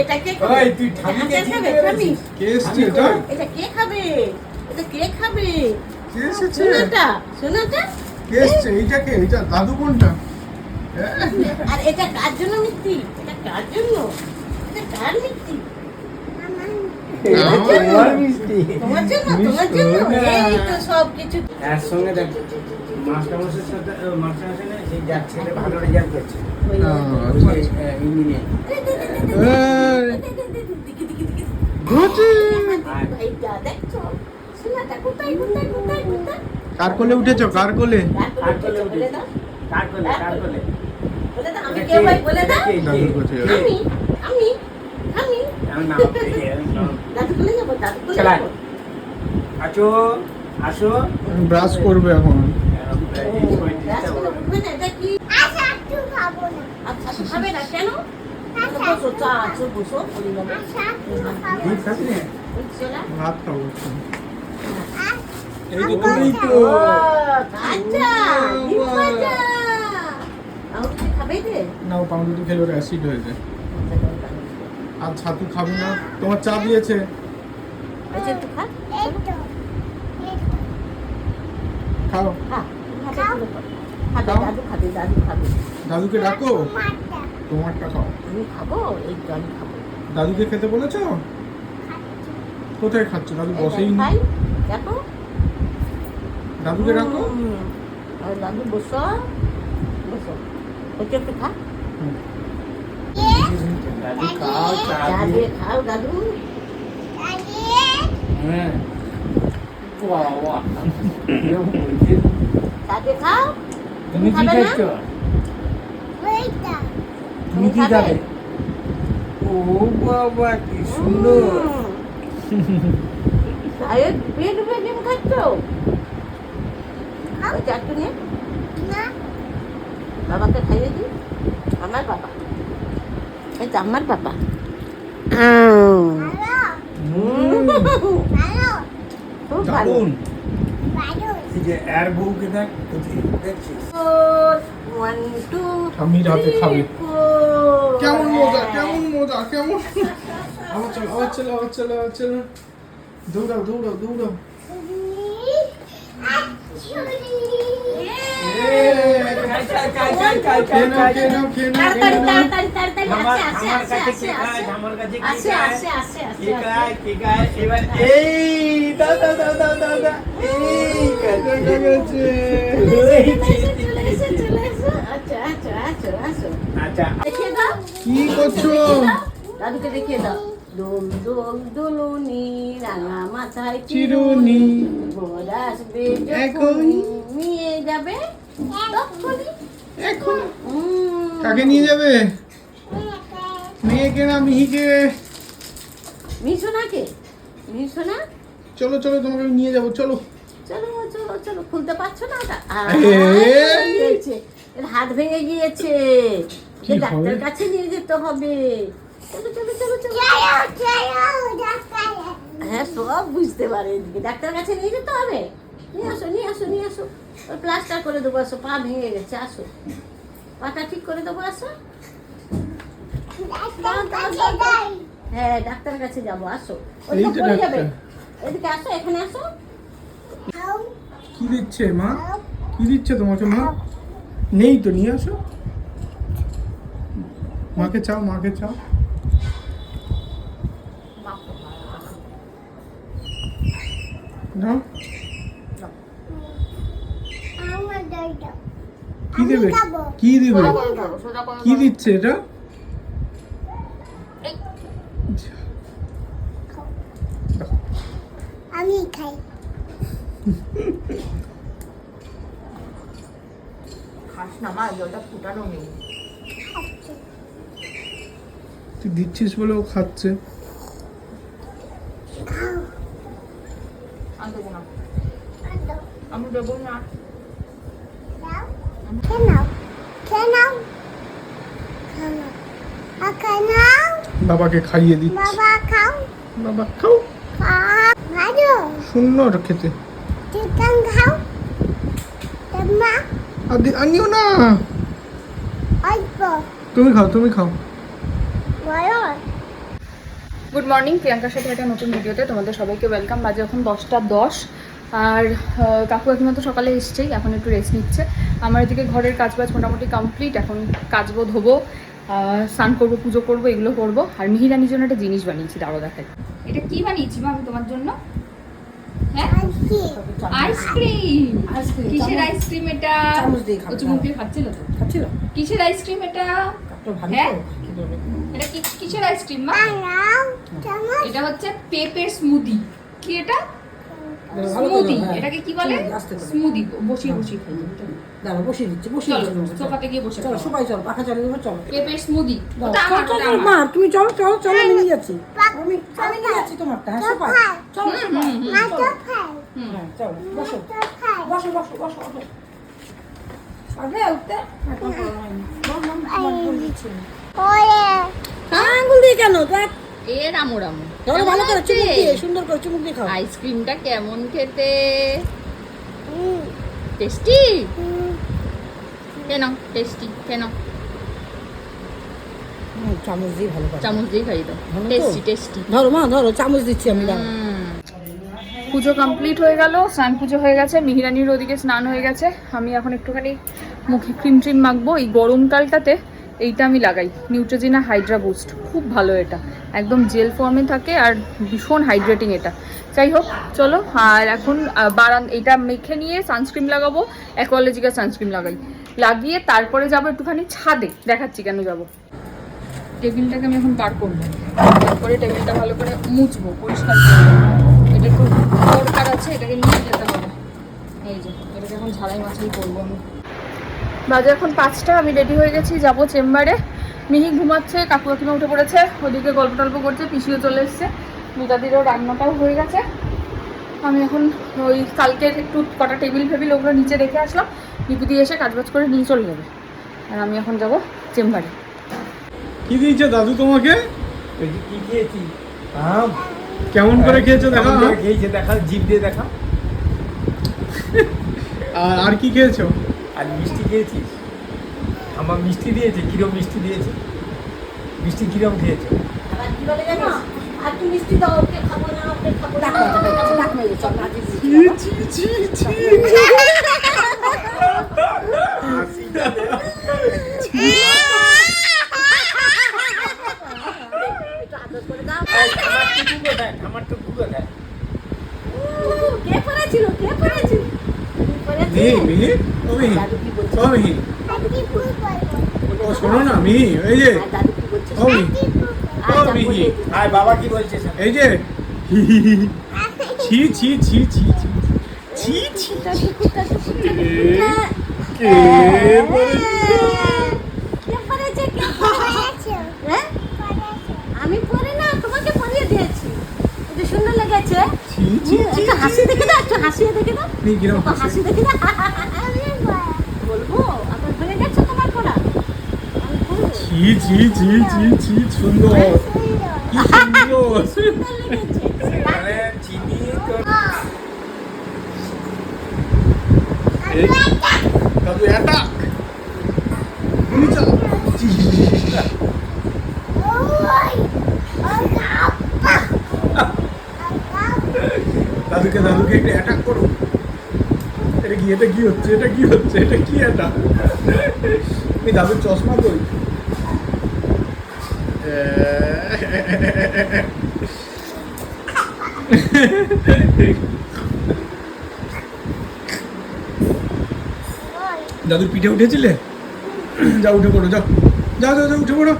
এটা কে? খাবে? তুই ঠামিকে এটা খাবে, কে এসছে এটা? এটা কে খাবে? এটা কে খাবে? কে এসেছে? সোনাটা সোনাটা? কে এসছে? এইটা কে? এইটা দাদু কোনটা? আর এটা কার জন্য মিষ্টি? এটা কার জন্য? এটা কার মিষ্টি? তোমার জন্য? তোমার জন্য এই তো সব কিছু এর সঙ্গে দেখ। মাস্টারমশাইয়ের সাথে মাস্টারমশাই না সেই যার ছেলে ভালো রেজাল্ট করছে। ওই- আচ্ছা। ইঞ্জিনিয়ার। কার কোলে উঠেছো কার কোলে কার কোলে কার কোলে কার কোলে বলে দাও আমি কে কে? ভাই বলে দাও? কে? দাদুর কাছে কে? আমি আমি আমি। আমার নাম নাম। দাদু কোলে যাব দাদু কোলে চালাই। যাব। আসো। ব্রাশ করবে এখন। খাবে না, কেন? বসো, চা আছে, বসো, বলে যাব। দুধ খাবি না ভাত খাব এই তো তুমি তো আচ্ছা, পাউরুটি খেলে ওর অ্যাসিড হয়ে যায়। আর ছাতু খাবি না তোমার চা দিয়েছে খাও খা, হাতে তুলে খাও। খাবে, খাও। দাদু খাবে, দাদু খাবে। দাদুকে ডাকো তোমারটা খাও আমি খাব, এই তো আমি খাব। দাদুকে খেতে বলেছ কোথায় খাচ্ছ দাদু বসেই নি দেখো। দাদুকে ডাকো আর দাদু বসো, বসো। ওকে একটু খা। দাদি খাও দিয়ে খাও, দাদু। হ্যাঁ বাবা বলছে। খাও। তুমি কি খাচ্ছ? তুমি কি খাবে? ও বাবা কি সুন্দর। আরে ডুবিয়ে ডুবিয়ে ডিম খাচ্ছ? ওই চারটু নিয়ে। বাবাকে খাইয়ে দিই। আমার বাবা। এই তো আমার বাবা। হুম, খুব ভালো। এই যে এর বউকে দেখ দেখছিস? খাবে। কেমন মজা কেমন মজা কেমন আবার চলো আবার চলো আবার চলো আবার চলো। দৌড়াও দৌড়াও দৌড়াও খেয়ে নাও খেয়ে নাও খেয়ে নাও খেয়ে নাও তাড়াতাড়ি তাড়াতাড়ি আমার আসে আমার আসে কাছে আসে কে করছ? দাদুকে দেখিয়ে দাও। দোল দোল দোলনি রাঙা মাথায় চিরুনি। ভোর আসবে এখনই। নিয়ে যাবে তখনই। কাকে নিয়ে যাবে? মেয়েকে না মিহিকে? মিশোনাকে মিশোনা চলো চলো তোমাকে আমি নিয়ে যাব চলো। চলো চলো চলো খুলতে পারছ না। এর হাত ভেঙে গিয়েছে। ডাক্তার কাছে নিয়ে যেতে হবে। চলো চলো চলো চলো। হ্যাঁ সব বুঝতে পারে। এদিকে ডাক্তার কাছে নিয়ে যেতে হবে। নিয়ে আসো নিয়ে আসো নিয়ে আসো। প্লাস্টার করে দেবো আসো পা ভেঙে গেছে আসো। পাটা ঠিক করে দেবো আসো। হ্যাঁ ডাক্তার কাছে যাব আসো। ওদিকে পড়ে যাবে। এদিকে আসো এখানে আসো। কি দিচ্ছে মা? কি দিচ্ছে তোমাকে মা? নেই তো নিয়ে আসো। মাকে চাও মাকে চাও। না কি দেবে? কি দেবে? কি দিচ্ছে এটা? আমি খাই। খাস না মা জলটা ফুটানো নেই। তুই দিচ্ছিস বলে ও খাচ্ছে। আমি দেবো না আমি দেবো না কেন কেন কেন কেন বাবাকে খাইয়ে দিচ্ছি। বাবা খাও। বাবা খাও। খাও ভালো ওটা খেতে। চিকেন খাও। তোমা আর দি- আনিও না। অল্প। তুমি খাও তুমি খাও। গুড মর্নিং প্রিয়াঙ্কার সাথে একটা নতুন ভিডিওতে তোমাদের সবাইকে ওয়েলকাম বাজে এখন দশটা দশ। আর কাকু একমাত্র তো সকালে এসছেই এখন একটু রেস্ট নিচ্ছে। আমার এদিকে ঘরের কাজ বাজ মোটামুটি কমপ্লিট এখন কাজবো ধোবো। স্নান করব পুজো করব এগুলো করব। আর মিহিরানির জন্য একটা জিনিস বানিয়েছি দাঁড়ো দেখাই। এটা কি বানিয়েছি মা আমি তোমার জন্য? হ্যাঁ? আইসক্রিম। আইসক্রিম, কিসের আইসক্রিম এটা? খাচ্ছিল তো? খাচ্ছিল। কিসের আইসক্রিম এটা? হ্যাঁ? কিসের আইসক্রিম মা? এটা হচ্ছে পেপের স্মুদি। কি এটা? স্মুদি হ্যাঁ। এটাকে কি বলে? স্মুদি, বসিয়ে বসিয়ে খাই। দাঁড়াও বসিয়ে দিচ্ছি বসিয়ে দিচ্ছি। সোফাতে গিয়ে বসে চলো সবাই চলো পাখা চালিয়ে দেবো চলো। পেপের স্মুদি চলো। মা তুমি চলো চলো চলো আমি নিয়ে যাচ্ছি। আমি আমি নিয়ে যাচ্ছি তোমারটা হ্যাঁ সবাই। চলো। হ্যাঁ চলো বসো। বসো বসো বসো বসো। পারবে উঠতে। হ্যাঁ, আঙ্গুল দিয়ে কেন? দেখ। এ রামু রামু। ভালো করে চুমুক দিয়ে সুন্দর করে চুমুক দিয়ে খাও। আইসক্রিমটা কেমন খেতে? টেস্টি? কেন টেস্টি কেন চামচ দিয়ে ভালো চামচ দিয়ে খাই দাও। Tasty tasty. ধরো মা ধরো চামচ দিচ্ছি আমি দাও পুজো কমপ্লিট হয়ে গেল স্নান পুজো হয়ে গেছে মিহিরানির ওদিকে স্নান হয়ে গেছে। আমি এখন একটুখানি মুখে ক্রিম ট্রিম মাখবো এই গরমকালটাতে এইটা আমি লাগাই। নিউট্রোজিনা হাইড্রা বুস্ট খুব ভালো এটা। একদম জেল ফর্মে থাকে আর ভীষণ হাইড্রেটিং এটা। যাই হোক চলো, আর এখন বারান এটা মেখে নিয়ে সানস্ক্রিন লাগাবো অ্যাকোয়ালজিকা সানস্ক্রিন লাগাই। লাগিয়ে তারপরে যাব একটুখানি ছাদে, দেখাচ্ছি কেন যাব। টেবিলটাকে আমি এখন পার করব। তারপরে টেবিলটা ভালো করে মুছবো, পরিষ্কার করব। এটা একটু দরকার আছে, এটাকে নিয়ে যেতে হবে। এই যে, এটাকে এখন ঝাড়াই মাছাই করব আমি। বাজে এখন পাঁচটা আমি রেডি হয়ে গেছি যাব চেম্বারে। মিহি ঘুমাচ্ছে কাকু কাকিমা উঠে পড়েছে ওদিকে গল্প টল্প করছে পিসিও চলে এসছে। মিতাদিরও রান্নাটাও হয়ে গেছে। আমি এখন ওই কালকের একটু কটা টেবিল ফেবিল ওগুলো নিচে রেখে আসলাম। বিপুতি এসে কাজবাজ করে নিয়ে চলে যাবে। আর আমি এখন যাব চেম্বারে। কি দিয়েছে দাদু তোমাকে? কি খেয়েছি আম। কেমন করে খেয়েছো দেখা? খেয়েছে দেখা? জিভ দিয়ে দেখা। আর আর কি খেয়েছো? আর মিষ্টি খেয়েছিস? আমার মিষ্টি দিয়েছে কিরম মিষ্টি দিয়েছে? মিষ্টি কিরম খেয়েছো? আমার টুকু কোথায় আমার টুকু উ, কে পড়েছিল কে পড়েছিলে? মিহি মিহি ও মিহি ও মিহি ও শোনো না মিহি এই যে ও মিহি ও মিহি বলে বাবা কি বলছে? এই যে ছি ছি ছি ছি ছি ছি ছি কে বলেছে? কে পড়েছে কে করেছ হ্যাঁ করেছ আমি পড়ি না তোমাকে পড়িয়ে দিয়েছি এটা সুন্দর লেগেছে ছি ছি ছি একটু হাসি দেখে দাও একটু হাসিয়ে দেখে দাও মিহি কিরম একটু হাসে হাসি দেখে দাও আমি বড় বলব আবার হয়ে গেছে তোমার পড়া আমি বলব ছি ছি ছি ছি ছি সুন্দর সুন্দর কি সুন্দর সুন্দর লেগেছে মানে চিনি তো এই, দাদু অ্যাটাক গুলি চালা ছি। ওই ওই আপা আপা দাদুকে দাদুকে একটু অ্যাটাক করো। এটা কি এটা কি হচ্ছে, এটা কি হচ্ছে, এটা কি এটা এই দাদুর চশমা ওই দাদুর পিঠে উঠেছিলে? যা উঠে পড়ো, যাও। যাও যাও যাও, উঠে পড়ো।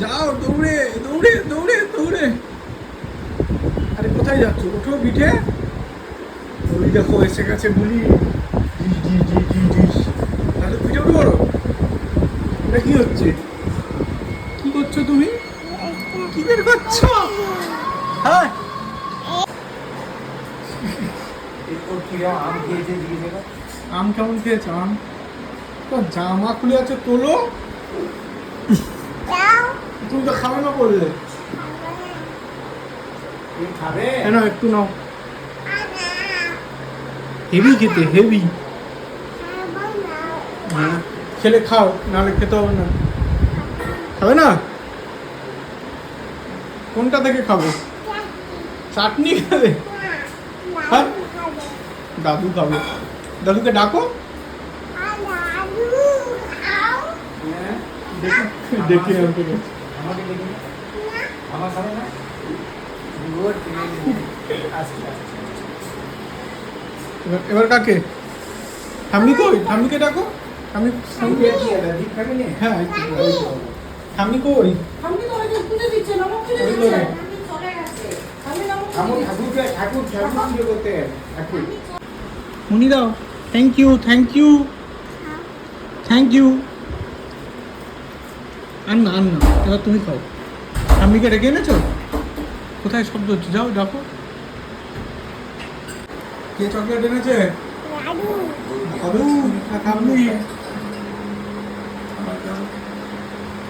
যাও, দৌড়ে দৌড়ে দৌড়ে দৌড়ে। কোথায় যাচ্ছ? ওঠো পিঠে। ওই দেখো এসে গেছে গুলি dish, dish, dish, dish, dish. দাদু পিঠে উঠে পড়ো। এটা কি হচ্ছে? কি করছ তুমি? কি বের করছ? হ্যাঁ। আম খেয়েছে দিয়ে আম কেমন খেয়েছো আম? তো জামা খুলে আছে তোলো। তুমি তো খাবে না কেন একটু নাও। হেভি খেতে হেভি খাব খেলে খাও নাহলে খেতে হবে না। খাবে না? কোনটা থেকে খাব? চাটনি খাবে? হ্যাঁ? দাদু খাবে। দাদুকে ডাকো। দেখি আমাকে দেখি। আমাকে দেখি। আমার খাবে না? এবার কাকে? ঠাম্মি কই? ডাকো? ঠাম্মি হ্যাঁ কই? তো মুনি দাও। Thank you thank you thank you আর না আন না এবার তুমি খাও। ঠাম্মিকে ডেকে এনেছো? কোথায় শব্দ হচ্ছে? যাও ডাকো। কে চকলেট এনেছে? দাদু না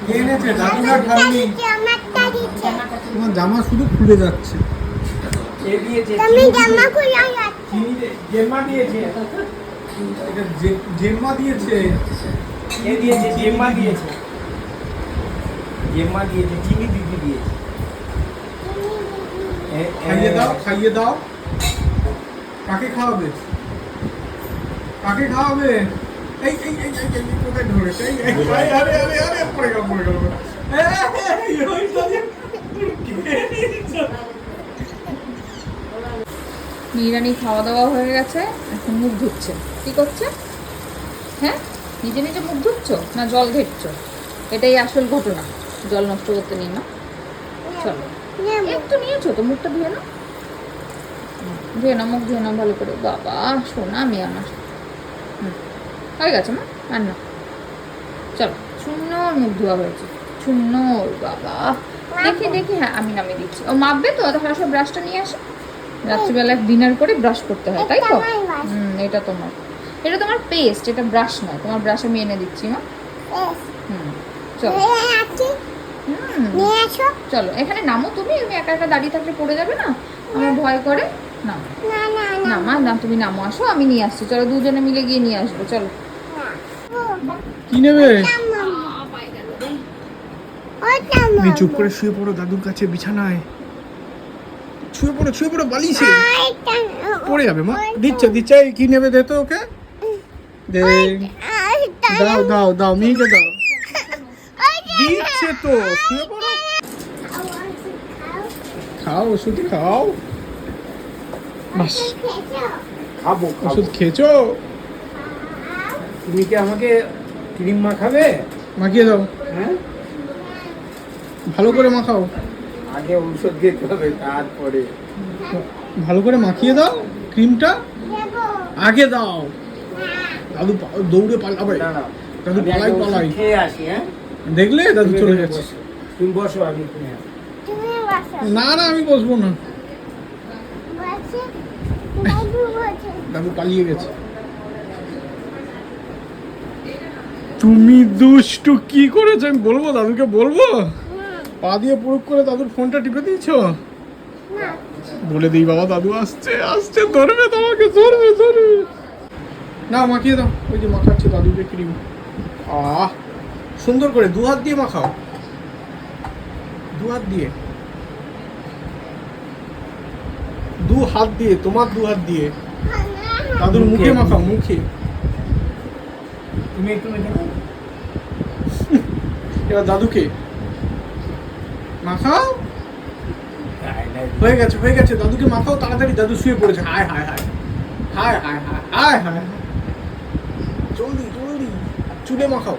কে এনেছে? তোমার জামা শুধু খুলে যাচ্ছে। তুমি জামা খুলে যাচ্ছে। চিনি জেম্মা দিয়েছে। এটা দিয়েছে। এ দিয়েছে? জেম্মা দিয়েছে। জেম্মা দিয়েছে। চিনি দিদি দিয়েছে। খাইয়ে দাও খাইয়ে দাও। কাকে খাওয়াবে? কাকে খাওয়াবে? এই এই এই এই কোথায় ধরেছে এই আরে আরে আরে পড়ে গেল পড়ে গেল। বিরিয়ানি খাওয়া দাওয়া হয়ে গেছে এখন মুখ ধুচ্ছে। কি করছে? হ্যাঁ? নিজে নিজে মুখ ধুচ্ছ না জল ঘেটছ? এটাই আসল ঘটনা। জল নষ্ট করতে নিই না একটু নিয়েছো তো মুখটা ধুয়ে নাও। ধুয়ে নাও মুখ ধুয়ে নাও ভালো করে। বাবা সোনা আমি আমার। হয়ে গেছে মা আর না। চলো শূন্যর মুখ ধোয়া হয়েছে। শূন্যর বাবা। দেখি দেখি হ্যাঁ আমি নামিয়ে দিচ্ছি। ও মাপবে তো তাহলে সব ব্রাশটা নিয়ে আসে। রাত্রিবেলা ডিনার করে ব্রাশ করতে হয় তাই তো? এটা হুম এটা তোমার। এটা তোমার পেস্ট এটা ব্রাশ নয় তোমার ব্রাশ আমি এনে দিচ্ছি মা। হুম চলো। নিয়ে আসো চলো এখানে নামো তুমি আমি একা একা দাঁড়িয়ে থাকলে পড়ে যাবে না? আমার ভয় করে? না। না না না। না মা না তুমি নামো আসো আমি নিয়ে আসছি। চলো দুজনে মিলে গিয়ে নিয়ে আসব চলো। কি নেবে? তুমি চুপ করে শুয়ে পড়ো দাদুর কাছে বিছানায়। শুয়ে পড়ো শুয়ে পড়ো বালিশে। পড়ে যাবে মা। দিচ্ছে দিচ্ছে এই কি নেবে দে তো ওকে? দে। দাও দাও দাও মিহিকে দাও। দিচ্ছে তো শুয়ে পড়ো। খাও ওষুধ খাও। বাস। খাব ওষুধ খেয়েছো? তুমি কি আমাকে ক্রিম মাখাবে? মাখিয়ে দাও। হ্যাঁ? ভালো করে মাখাও। আগে ঔষধ খেতে হবে তারপরে। ভালো করে মাখিয়ে দাও ক্রিমটা। আগে দাও। দাদু দৌড়ে পালাবে। দাদু পালাই পালাই। খেয়ে আসি হ্যাঁ? দেখলে দাদু চলে যাচ্ছে। তুমি বসো আমি। তুমি বসো। না না আমি বসবো না। বসে দাদু বসে। দাদু পালিয়ে গেছে। তুমি দুষ্টু কি করেছ? আমি বলব দাদুকে বলব? পা দিয়ে প্রয়োগ করে দাদুর ফোনটা টিপে দিয়েছ? না। বলে দিই বাবা দাদু আসছে আসছে ধরবে তোমাকে ধরবে ধরবে। না মাখিয়ে দাও ওই যে মাখাচ্ছে দাদুকে ক্রিম আহ! সুন্দর করে দু হাত দিয়ে মাখাও। দু হাত দিয়ে। দু হাত দিয়ে তোমার দু হাত দিয়ে। দাদুর মুখে মুখে, মাখাও মুখে। তুমি একটু মেখে। এবার দাদুকে। মাখাও? হয়ে গেছে হয়ে গেছে। দাদুকে মাখাও তাড়াতাড়ি। দাদু শুয়ে পড়েছে। হায় হায় হায় হায় হায় হায় হায় হায় হায় জলদি জলদি। চুলে মাখাও।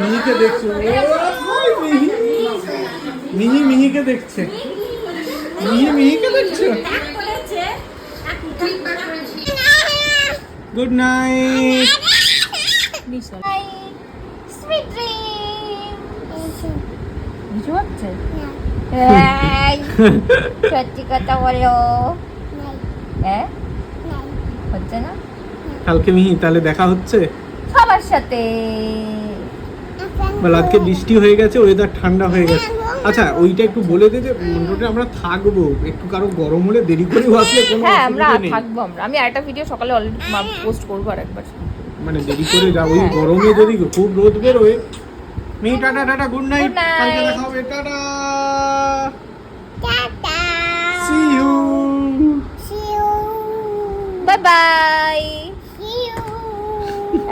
মিহিকে দেখছ? মিহি। মিহি মিহিকে দেখছে। মিহি মিহিকে দেখছ। Good night dream. কিছু হচ্ছে? সত্যি কথা বলো। হ্যাঁ? হচ্ছে না? কালকে মিহি তাহলে দেখা হচ্ছে? সবার সাথে। বল আজকে বৃষ্টি হয়ে গেছে ওয়েদার ঠান্ডা হয়ে গেছে। আচ্ছা ওইটা একটু বলে দে যে মোটামুটি আমরা থাকব। একটু কারও গরম হলে দেরি করেও আসলে কোনো হ্যাঁ আমরা থাকব আমরা। আমি আরেকটা ভিডিও সকালে অলরেডি পোস্ট করব আর একবার মানে দেরি করে যাব ওই হ্যাঁ। গরমে যদি খুব রোদ বেরোয় মিহি টাটা টাটা গুড নাইট. কালকে দেখা হবে। Tata. Tata. See you see you bye bye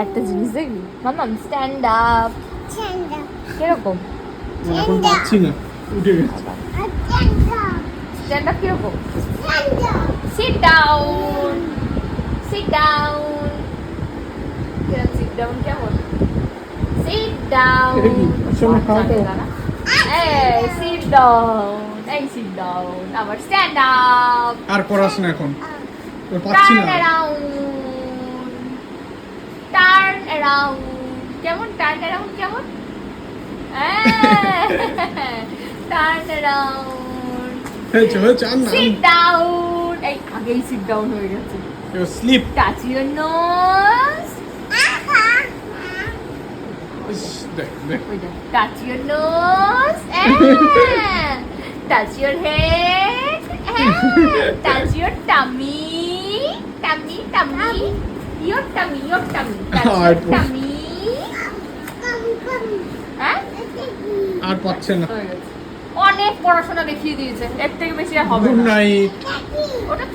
একটা জিনিস দেখবি? মামাম স্ট্যান্ড আপ কীরকম? এখন পাচ্ছি না উঠে গেছে। স্ট্যান্ড আপ কীরকম? সিট ডাউন সিট ডাউন কীরকম সিট ডাউন কেমন? Sit down. এই সিট ডাউন এই সিট ডাউন আবার স্ট্যান্ড আপ আর করাস না এখন। পাচ্ছি না। টার্ন অ্যারাউন্ড কেমন টার্ন অ্যারাউন্ড কেমন টার্ন অ্যারাউন্ড হয়েছে হয়েছে আর না সিট ডাউন এই আগেই সিট ডাউন হয়ে গেছে স্লিপ টাচ ইউর নোজ দেখ দেখ ওইটা touch your nose touch your head touch your tummy tummy, your tummy. Your tummy. আর- হ্যাঁ পাচ্ছে না। অনেক পড়াশোনা দেখিয়ে দিয়েছে। এর থেকে বেশি আর হবে গুড নাইট ওটা